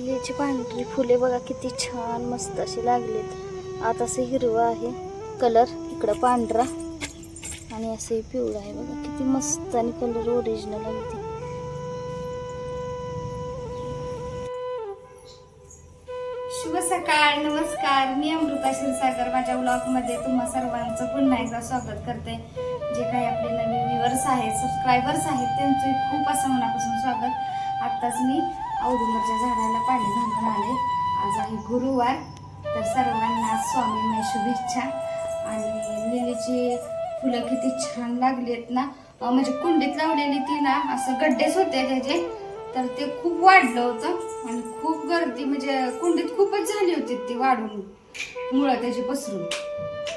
लिलीची पांढरी फुले बघा किती छान मस्त अशी लागलीत. आत असं हिरवं आहे. कलर इकडं पांढरा आणि असंही पिवळं आहे बघा. किती मस्त आणि कलर ओरिजिनल आहे ते. शुभ सकाळ नमस्कार. मी अमृता क्षीरसागर. माझ्या ब्लॉगमध्ये तुम्हा सर्वांचं पुन्हा एकदा स्वागत करते. जे काही आपले नवीन व्ह्युअर्स आहेत सबस्क्रायबर्स आहेत त्यांचे खूप असं मनापासून स्वागत. आत्ताच मी औदुंबरच्या झाडाला पाणी घालून आले. आज आहे गुरुवार. तर सर्वांना स्वामीमय शुभेच्छा. आणि लिलीची फुलं किती छान लागली आहेत ना म्हणजे कुंडीत लावलेली ती ना असं गड्डेच होते त्याचे. तर ते खूप वाढलं होतं. आणि खूप गर्दी म्हणजे कुंडीत खूपच झाली होती ती वाढून. मुळं त्याची पसरून.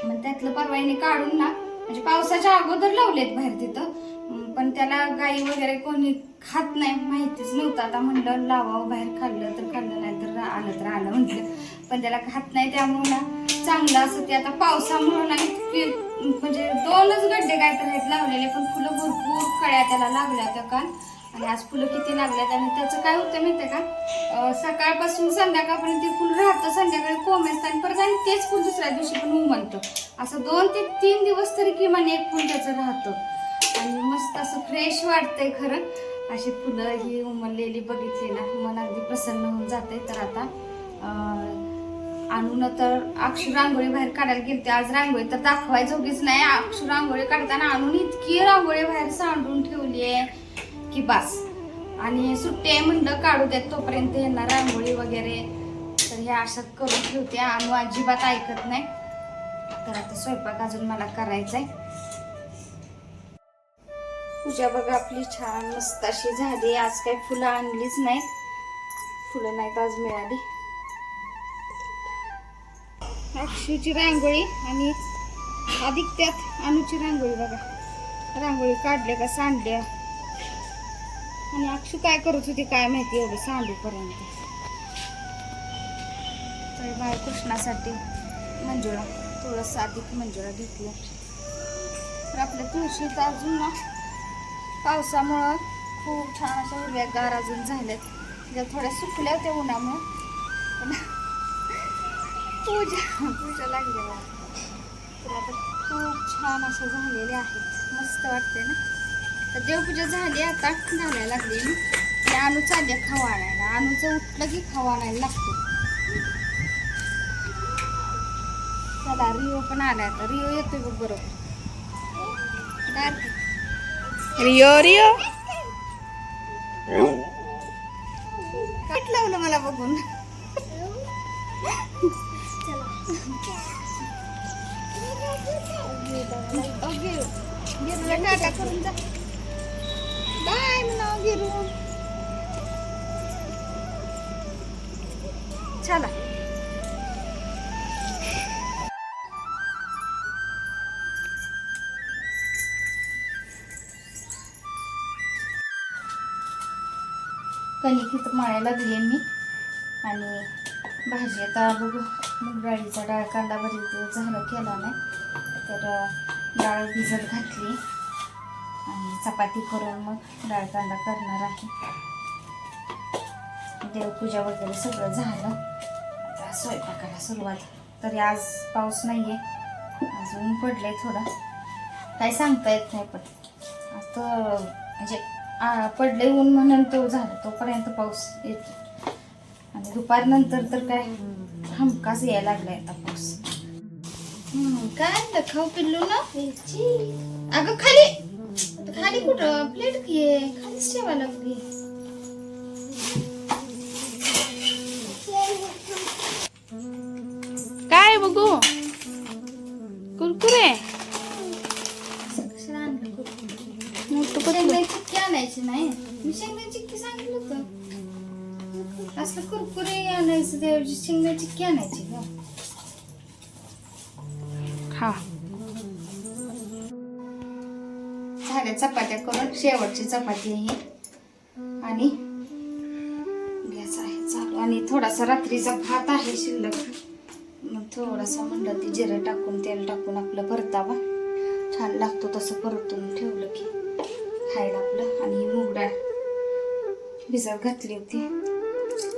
मग त्यातलं परवाईने काढून ना म्हणजे पावसाच्या अगोदर लावलेत बाहेर तिथं. पण त्याला गाई वगैरे कोणी खात नाही माहितीच नव्हतं. आता म्हणलं लावावं बाहेर खाल्लं तर खाल्लं नाही तर आलं तर आलं म्हटलं पण त्याला खात नाही त्यामुळं ना चांगलं असं ते आता पावसामुळं नाही म्हणजे दोनच गड्डे काय तर आहेत लावलेले पण फुलं भरपूर कळ्या त्याला लागल्या त्या काल. आणि आज फुलं किती लागल्यात आणि त्याचं काय होतं माहिती का? सकाळपासून संध्याकाळपर्यंत ते फुल राहतं संध्याकाळी कोंब आणि परत आणि तेच फुल दुसऱ्या दिवशी पण उमलतं. असं दोन ते तीन दिवस तरी किमान एक फुल त्याचं राहतं. आणि मस्त असं फ्रेश वाटतंय खरं. अशी फुलं ही उमललेली बघितली ना मन अगदी प्रसन्न होऊन जाते तर आता आणून तर अक्षर रांगोळी बाहेर काढायला गेलते. आज रांगोळी तर दाखवायचं उगीच नाही. अक्षर रांगोळी काढताना आणून इतकी रांगोळी बाहेर सांडून ठेवली आहे की बास. आणि सुट्टी म्हणलं काढू देत तोपर्यंत यांना रांगोळी वगैरे. तर हे अशात करून ठेवते. आणू अजिबात ऐकत नाही. तर आता स्वयंपाक अजून मला करायचा आहे पूजा बघा आपली छान मस्त अशी झाली. आज काही फुलं आणलीच नाहीत. फुलं नाहीत आज मिळाली. अक्षूची रांगोळी आणि अधिक त्यात अनुची रांगोळी बघा. रांगोळी काढल्या का सांडल्या? आणि अक्षू काय करत होती काय माहिती एवढी सांडूपर्यंत. तर बाळकृष्णासाठी मंजुळा थोडंसं अधिक मंजुळा घेतल्या. तर आपल्या तुळशीत अजून ना पावसामुळं खूप छान अशा हिरव्यागार अजून झाल्यात. ज्या थोड्या सुकल्या होत्या उन्हामुळं. पण पूजा पूजा लागलेल्या तर आता खूप छान अशा झालेल्या आहेत. मस्त वाटते ना? तर देवपूजा झाली आता घालायला लागली मी. आणि अनु चालले खावा आणायला अनुचं उठलं की खावा आणायला लागतो. चला रिओ पण आला आता. रिओ येतोय बरोबर. रिओ रिओ कट लावलं मला बघून ओके गिरूला टाटा करून जा बाय म्हणा गिरू चला कणिक इथं मळायला दिले मी. आणि भाजी आता बघू मग डाळीचा डाळ कांदा बरेच दिवस झालं केला नाही. तर डाळ भिजत घातली. आणि चपाती करून मग डाळ कांदा करणार आहे. देवपूजा वगैरे सगळं झालं. आता स्वयंपाकाला सुरुवात. तरी आज पाऊस नाही आहे अजून पडलंय थोडा. काही सांगता येत नाही पण. आता म्हणजे पडले ऊन म्हणून तो झालं तोपर्यंत पाऊस येतो. आणि दुपारनंतर तर काय हमखास यायला लागलाय आता पाऊस. काय खाऊ पिल्लू ना? अगं खाली. खाली कुठं? प्लेट घे. खालीच ठेवा लागली काय बघू? कुरकुरे? मोठं आणायची नाही. मी शेंगदाणे चिक्की सांगितलं होतं. असलं कुरकुरे आणायचं त्याऐवजी शेंगदाणे चिक्की आणायची का हा झाल्या चपात्या करून शेवटची चपाती आहे. आणि गॅस आहे चालू. आणि थोडासा रात्रीचा भात आहे शिल्लक. मग थोडासा म्हणलं ती जिरं टाकून तेल टाकून आपलं परतावा. छान लागतो तसं परतून ठेवलं की. खायला आपलं आणि मूग डाळ. भिजत घातली होती.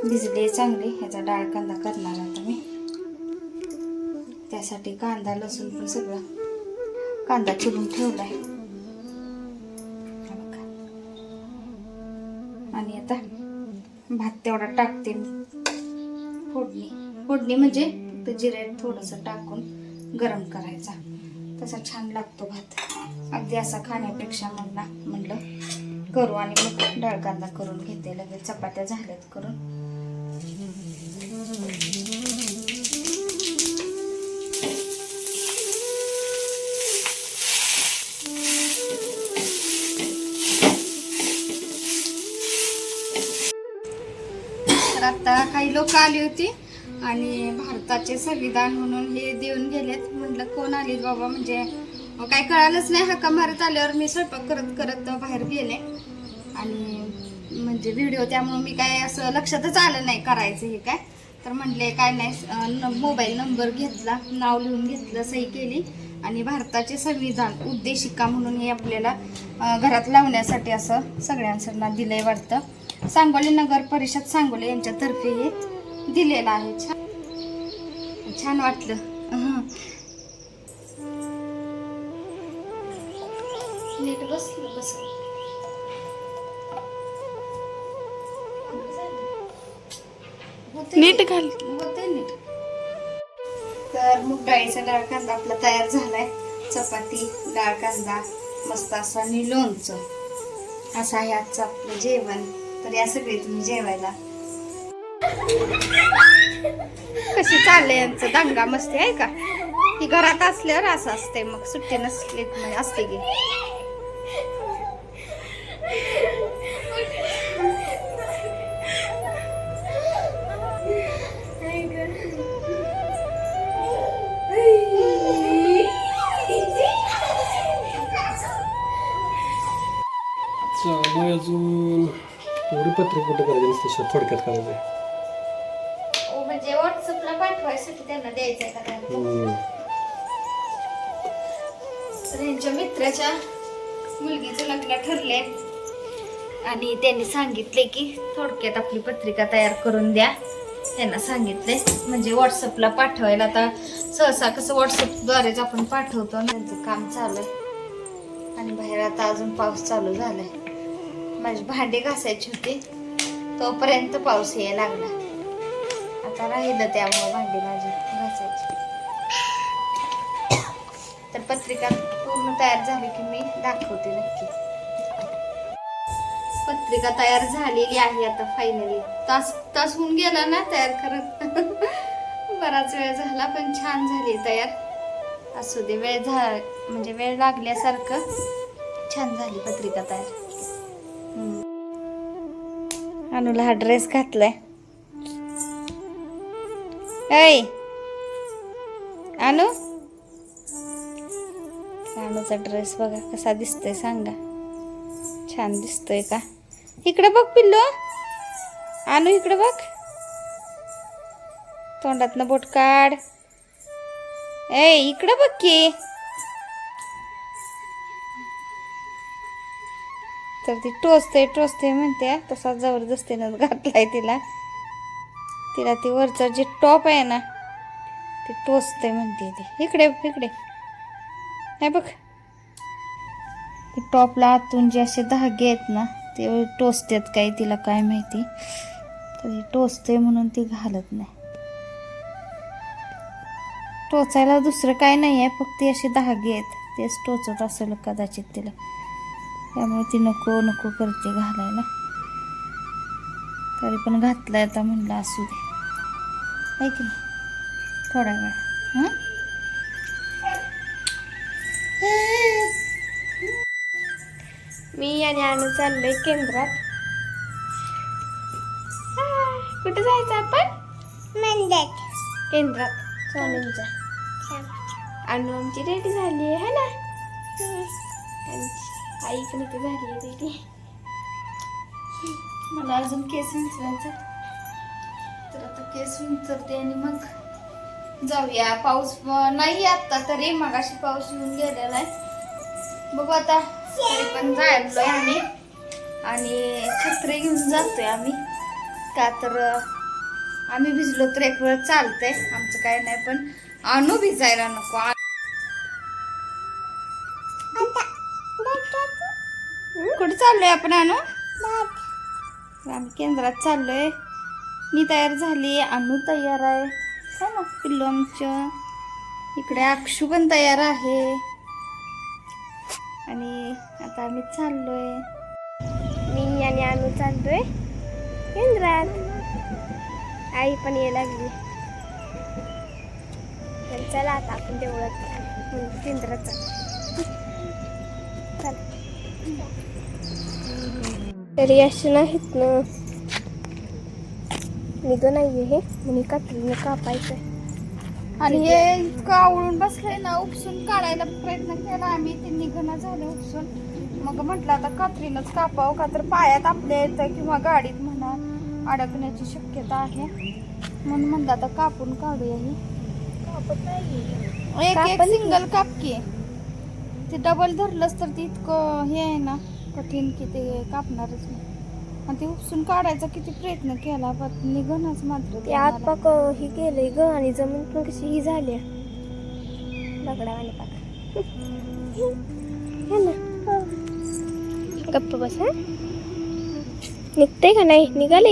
भिजले चांगले. ह्याचा डाळ कांदा करणार आता मी. त्यासाठी कांदा लसूण पण सगळं कांदा चिरून ठेवलाय. आहे आणि आता भात तेवढा टाकते मी. फोडणी. फोडणी म्हणजे फक्त जिरे थोडंसं टाकून गरम करायचा. तसा छान लागतो भात. अगदी असा खाण्यापेक्षा म्हणला म्हणलं करू आणि मग डाळ कांदा करून घेते लगेच चपात्या झाल्यात करून. तर आता काही लोक आली होती. आणि भारताचे संविधान म्हणून हे देऊन गेलेत. म्हटलं कोण आले बाबा? म्हणजे काय कळालंच नाही. हक्का मारत आल्यावर मी स्वयंपाक करत करत बाहेर गेले. आणि म्हणजे व्हिडिओ त्यामुळे मी काय असं लक्षातच आलं नाही करायचं हे काय. तर म्हणले काय नाही मोबाईल नंबर घेतला. नाव लिहून घेतलं सही केली. आणि भारताचे संविधान उद्देशिका म्हणून हे आपल्याला घरात लावण्यासाठी असं सगळ्यांना दिलंय वाटतं. सांगोली नगर परिषद सांगोली यांच्यातर्फे हे दिलेलं आहे. छान. छान वाटलं. नीट बसलं बस. नीट घाल. होते नीट. तर मग डाळीचा डाळ कांदा आपला तयार झालाय. चपाती डाळ कांदा मस्त असं आणि लोणचं असं आहे आजचं आपलं जेवण. तर या सगळे तुम्ही जेवायला. कशी चालले यांचं? दंगा मस्ती आहे का? ही घरात असल्यावर असं असते मग. सुट्टी नसली म्हणजे असते की. मग अजून एवढी पत्रिका कुठं करायची नसते? थोडक्यात करायचं व्हॉट्सअपला पाठवायसाठी त्यांना द्यायचंय का त्यांना. तर यांच्या मित्राच्या मुलगीचं लग्न ठरले आणि त्यांनी सांगितले की थोडक्यात आपली पत्रिका तयार करून द्या. त्यांना सांगितले म्हणजे व्हॉट्सअपला पाठवायला आता सहसा कसं व्हॉट्सअपद्वारेच आपण पाठवतो त्यांचं काम चालू आहे. आणि बाहेर आता अजून पाऊस चालू झालाय. माझी भांडी घासायची होती. तोपर्यंत पाऊस यायला लागला. आता राहिलं त्यामुळे भांडी माझी घासायची. तर पत्रिका पूर्ण तयार झाली की मी दाखवते नक्की. पत्रिका तयार झालेली आहे आता फायनली तास तास होऊन गेला ना तयार करत. बराच वेळ झाला पण छान झाली तयार. असू दे वेळ झा म्हणजे वेळ लागल्यासारखं छान झाली पत्रिका तयार. अनुला हा ड्रेस घातलाय. ऐ अनु अनुचा ड्रेस बघा कसा दिसतोय सांगा. छान दिसतोय का? इकडे बघ पिल्लू. अनु इकडे बघ. तोंडातनं बोट काढ. ए इकडे बघ की. तर ती टोचते टोचते म्हणते तसा जबरदस्तीनं घातलाय तिला. तिला ती वरचं जे टॉप आहे ना ते टोचते म्हणते ते. इकडे इकडे. नाही बघ. ते टॉपला आतून जे असे धागे आहेत ना ते टोचतात काय तिला काय माहिती. तर हे टोचते म्हणून ती घालत नाही. टोचायला दुसरं काय नाही आहे फक्त असे धागे आहेत. तेच टोचत असेल कदाचित तिला. त्यामुळे ती नको नको करते घालायला. तरी पण घातलाय आता म्हणलं असू दे. आहे की नाही थोडा वेळ. हां? मी आणि अनु चाललोय केंद्रात. कुठे जायचं आपण? मंदिरात केंद्रात. स्वामींच्या अनु आमची रेडी झाली आहे ना? आई पण इथे झाली आहे रेडी. मला अजून केस विंचरायचा तर आता केस विंचरते आणि मग जाऊया. पाऊस नाही आत्ता तरी मगाशी पाऊस येऊन गेलेला आहे. बघू आता तरी पण जायलोय आम्ही. आणि छत्री घेऊन जातोय आम्ही. का तर आम्ही भिजलो तर एक वेळ चालतंय. आमचं काय नाही पण आणू भिजायला नको. कुठे चाललोय आपण आणू आम्ही केंद्रात चाललोय. मी तयार झाली अनु तयार आहे. है ना पिल्लू आमचं इकडे अक्षू पण तयार आहे. आणि आता आम्ही चाललोय. मी आणि अनु चाललोय. केंद्रात. आई पण ये लागली. तर चला आता आपण देवळात केंद्रात चाल. तरी असे नाहीत ना. निघ नाहीये हे. म्हणून कात्रीनं कापायचंय आणि हे इतकं आवळून बसलंय ना उपसून काढायला प्रयत्न केला आम्ही. ते निघणं झालं उपसून. मग म्हटलं आता कात्रीनच कापावं का तर पायात आपल्या येतं किंवा गाडीत म्हणा. अडकण्याची शक्यता आहे. म्हणून म्हणलं आता कापून काढूया ही. एक एक कापण की. सिंगल कापकी ते डबल धरलंच तर ते इतकं हे आहे ना कठीण की ते कापणारच नाही. आणि ते उपसून काढायचा किती प्रयत्न केला पण निघणच मात्र ते ते आत आम्हाला. पाक ही केलंय ग आणि जमीन पण कशी ही झाली दगडावाने पाक. ना. गप्प बस हा. निघतंय का नाही?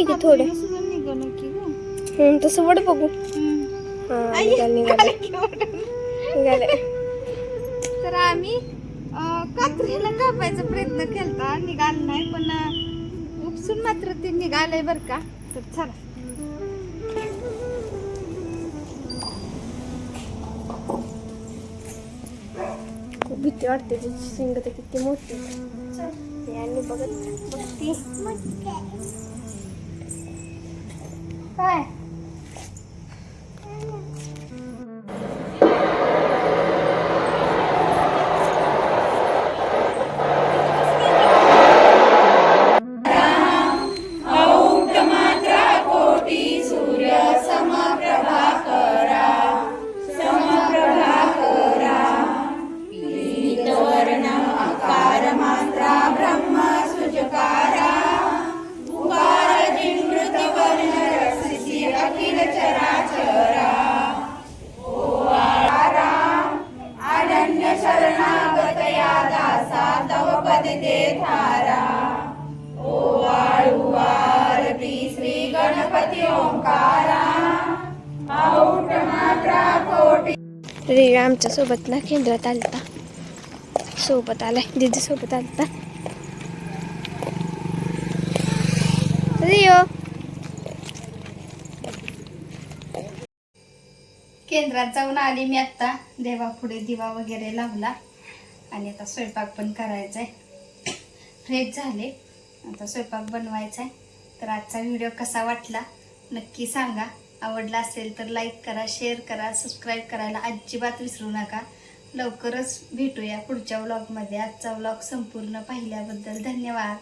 की थोडं. निघालं की गं. हम्म, तसं वड बघू. हा निघाल तर आम्ही कात्रीला कापायचा प्रयत्न केलता. निघाल नाही पण उपसून मात्र ते निघालंय बर का? तर चला. भीती वाटते तिची सिंग तर किती मोठी. आणि बघत बघती काय? रे आमच्यासोबत ना केंद्रात आलता। सोबत आलाय दीदी सोबत आलता। रिओ केंद्रात जाऊन आली मी आत्ता. देवापुढे दिवा वगैरे लावला. आणि आता स्वयंपाक पण करायचा आहे फ्रेश झाले. आता स्वयंपाक बनवायचा आहे. तर आजचा व्हिडिओ कसा वाटला नक्की सांगा. आवडला असेल तर लाईक करा शेअर करा सबस्क्राईब करायला अजिबात विसरू नका. लवकरच भेटूया पुढच्या व्लॉगमध्ये आजचा व्लॉग संपूर्ण पाहिल्याबद्दल धन्यवाद.